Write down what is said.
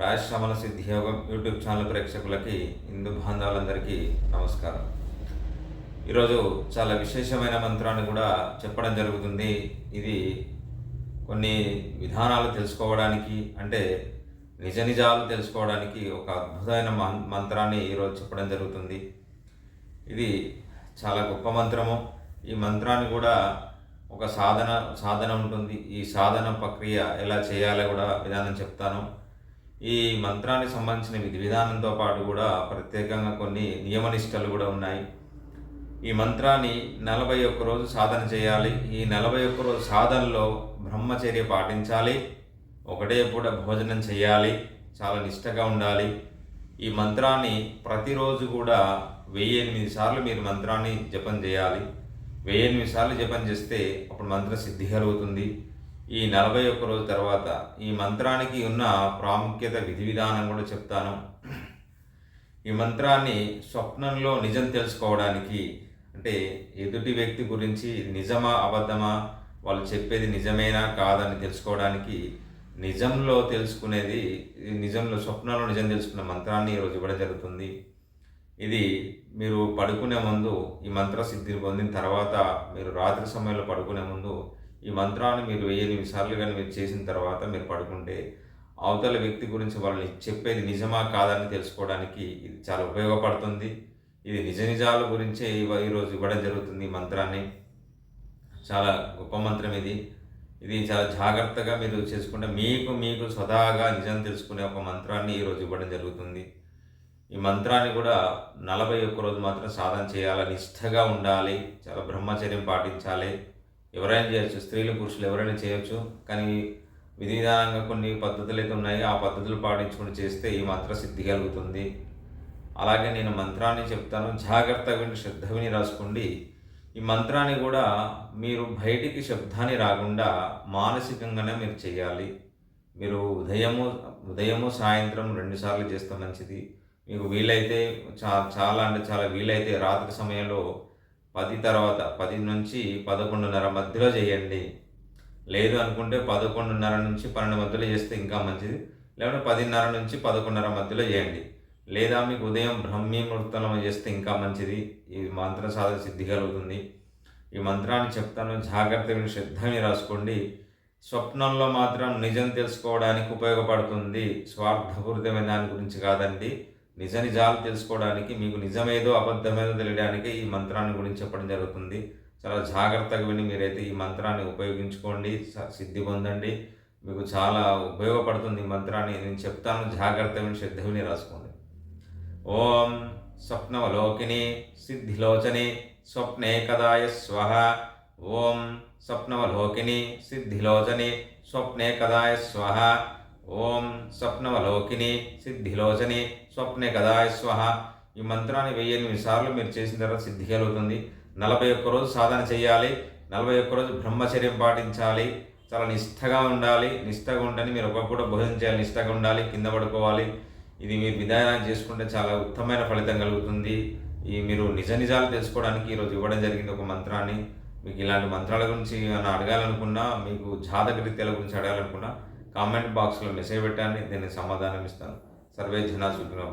రాజశ్రమల సిద్ధి యోగం YouTube channel ప్రేక్షకులకి హిందూ బాంధవులందరికీ నమస్కారం. ఈరోజు చాలా విశేషమైన మంత్రాన్ని కూడా చెప్పడం జరుగుతుంది. ఇది కొన్ని విధానాలు తెలుసుకోవడానికి అంటే నిజ నిజాలు తెలుసుకోవడానికి ఒక అద్భుతమైన మం- మంత్రాన్ని ఈరోజు చెప్పడం జరుగుతుంది. ఇది చాలా గొప్ప మంత్రము. ఈ మంత్రాన్ని కూడా ఒక సాధన సాధన ఉంటుంది. ఈ సాధన ప్రక్రియ ఎలా చేయాలో కూడా విధానం చెప్తాను. ఈ మంత్రానికి సంబంధించిన విధి విధానంతో పాటు కూడా ప్రత్యేకంగా కొన్ని నియమనిష్టలు కూడా ఉన్నాయి. ఈ మంత్రాన్ని నలభై ఒక్క రోజు సాధన చేయాలి. ఈ నలభై ఒక్క రోజు సాధనలో బ్రహ్మచర్య పాటించాలి. ఒకటే పూట భోజనం చేయాలి. చాలా నిష్టగా ఉండాలి. ఈ మంత్రాన్ని ప్రతిరోజు కూడా వెయ్యి ఎనిమిది సార్లు మీరు మంత్రాన్ని జపం చేయాలి. వెయ్యి ఎనిమిది సార్లు జపం చేస్తే అప్పుడు మంత్ర సిద్ధి కలుగుతుంది. ఈ నలభై ఒక్క రోజు తర్వాత ఈ మంత్రానికి ఉన్న ప్రాముఖ్యత విధి విధానం కూడా చెప్తాను. ఈ మంత్రాన్ని స్వప్నంలో నిజం తెలుసుకోవడానికి అంటే ఎదుటి వ్యక్తి గురించి నిజమా అబద్ధమా వాళ్ళు చెప్పేది నిజమేనా కాదని తెలుసుకోవడానికి నిజంలో తెలుసుకునేది నిజంలో స్వప్నంలో నిజం తెలుసుకున్న మంత్రాన్ని ఈరోజు ఇవ్వడం జరుగుతుంది. ఇది మీరు పడుకునే ముందు ఈ మంత్ర సిద్ధిని పొందిన తర్వాత మీరు రాత్రి సమయంలో పడుకునే ముందు ఈ మంత్రాన్ని మీరు వెయ్యి ఎనిమిది సార్లు కానీ మీరు చేసిన తర్వాత మీరు పడుకుంటే అవతల వ్యక్తి గురించి వాళ్ళని చెప్పేది నిజమా కాదని తెలుసుకోవడానికి ఇది చాలా ఉపయోగపడుతుంది. ఇది నిజ నిజాల గురించే ఈరోజు ఇవ్వడం జరుగుతుంది ఈ మంత్రాన్ని. చాలా గొప్ప మంత్రం ఇది. ఇది చాలా జాగ్రత్తగా మీరు చేసుకుంటే మీకు మీకు స్వతహాగా నిజం తెలుసుకునే ఒక మంత్రాన్ని ఈరోజు ఇవ్వడం జరుగుతుంది. ఈ మంత్రాన్ని కూడా నలభై ఒక్క రోజు మాత్రం సాధన చేయాలి నిష్ఠగా ఉండాలి. చాలా బ్రహ్మచర్యం పాటించాలి. ఎవరైనా చేయొచ్చు. స్త్రీలు పురుషులు ఎవరైనా చేయొచ్చు. కానీ విధి విధానంగా కొన్ని పద్ధతులు అయితే ఉన్నాయి. ఆ పద్ధతులు పాటించుకుని చేస్తే ఈ మంత్ర సిద్ధి కలుగుతుంది. అలాగే నేను మంత్రాన్ని చెప్తాను. జాగ్రత్తగా విని శ్రద్ధ విని రాసుకోండి. ఈ మంత్రాన్ని కూడా మీరు బయటికి శబ్దాన్ని రాకుండా మానసికంగానే మీరు చేయాలి. మీరు ఉదయము ఉదయము సాయంత్రం రెండుసార్లు చేస్తే మంచిది. మీకు వీలైతే చా చాలా అంటే చాలా వీలైతే రాత్రి సమయంలో పది తర్వాత పది నుంచి పదకొండున్నర మధ్యలో చేయండి. లేదు అనుకుంటే పదకొండున్నర నుంచి పన్నెండు మధ్యలో చేస్తే ఇంకా మంచిది. లేకుంటే పదిన్నర నుంచి పదకొండున్నర మధ్యలో చేయండి. లేదా మీకు ఉదయం బ్రహ్మీ చేస్తే ఇంకా మంచిది. ఈ మంత్ర సాధన సిద్ధి కలుగుతుంది. ఈ మంత్రాన్ని చెప్తాను. జాగ్రత్తగా శ్రద్ధని రాసుకోండి. స్వప్నంలో మాత్రం నిజం తెలుసుకోవడానికి ఉపయోగపడుతుంది. స్వార్థపూరితమైన దాని గురించి కాదండి. నిజ నిజాలు తెలుసుకోవడానికి మీకు నిజమేదో అబద్ధమేదో తెలియడానికి ఈ మంత్రాన్ని గురించి చెప్పడం జరుగుతుంది. చాలా జాగ్రత్తగా విని మీరైతే ఈ మంత్రాన్ని ఉపయోగించుకోండి స- సిద్ధి పొందండి. మీకు చాలా ఉపయోగపడుతుంది ఈ మంత్రాన్ని. నేను చెప్తాను జాగ్రత్త విని శ్రద్ధ విని రాసుకోండి. ఓం స్వప్నవలోకిని సిద్ధిలోచని స్వప్నే కదాయ స్వహ. ఓం స్వప్నవలోకిని సిద్ధిలోచని స్వప్నే కదాయ స్వహ. ఓం స్వప్నవలోకిని సిద్ధిలోచని స్వప్నే కదాయ స్వహ. ఈ మంత్రాన్ని వెయ్యి ఎనిమిది సార్లు మీరు చేసిన తర్వాత సిద్ధి కలుగుతుంది. నలభై ఒక్క రోజు సాధన చేయాలి నలభై ఒక్క రోజు బ్రహ్మచర్యం పాటించాలి. చాలా నిష్టగా ఉండాలి. నిష్టగా ఉండని మీరు ఒక పూట భోజనం చేయాలి. నిష్టగా ఉండాలి. కింద పడుకోవాలి. ఇది మీరు విధానం చేసుకుంటే చాలా ఉత్తమమైన ఫలితం కలుగుతుంది. ఈ మీరు నిజ నిజాలు తెలుసుకోవడానికి ఈరోజు ఇవ్వడం జరిగింది ఒక మంత్రాన్ని. మీకు ఇలాంటి మంత్రాల గురించి ఏమైనా అడగాలనుకున్నా మీకు జాతక రీత్యాల గురించి అడగాలనుకున్నా కామెంట్ బాక్స్లో మెసేజ్ పెట్టండి నేను సమాధానం ఇస్తాను. సర్వే జనా సుఖినో